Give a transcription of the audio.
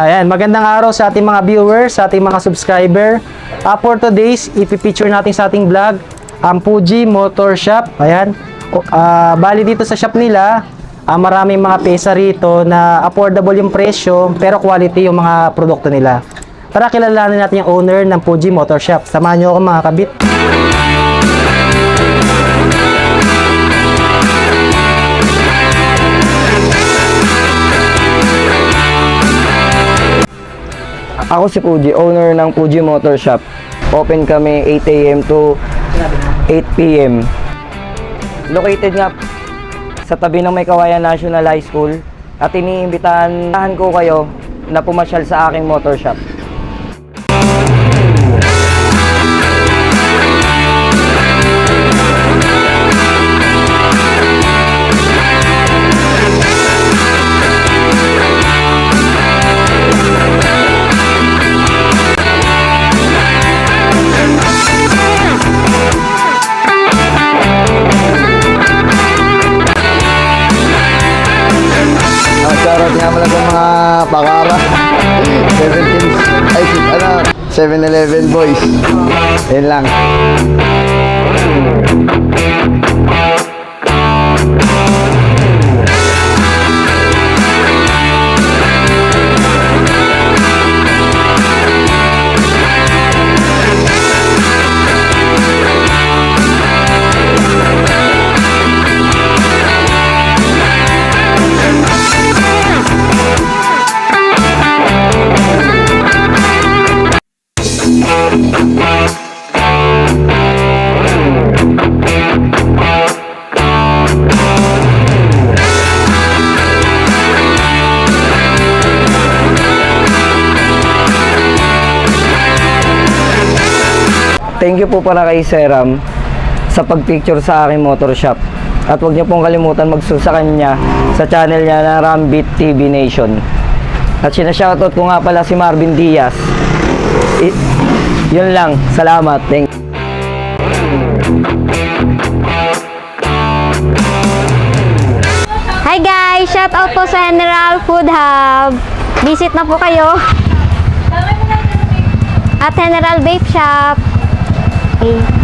Ayan, magandang araw sa ating mga viewers, sa ating mga subscriber. Uh, for today's, ipipicture natin sa ating vlog ang Fuji Motor Shop. Ayan. Ah, bali dito sa shop nila, ah, maraming mga pesa rito na affordable yung presyo pero quality yung mga produkto nila. Tara kilalanin natin yung owner ng Fuji Motor Shop. Samahan nyo ako mga kabit. Ako si Fuji, owner ng Fuji Motor Shop. Open kami 8 a.m. to 8 p.m. Located nga sa tabi ng May Kawayan National High School at iniimbitahan ko kayo na pumasyal sa aking motor shop. Pakara. 17, ay, ano, 7-Eleven boys. Yan lang. Thank you po para kay Seram sa pagpicture sa aking motor shop. At huwag niyo pong kalimutan magsusa kanya sa channel niya na Rambit TV Nation. At sinashoutout ko nga pala si Marvin Diaz. I- yun lang. Salamat. Thank Hi guys! Shout out po sa General Food Hub. Visit na po kayo. At General Vape Shop. Okay.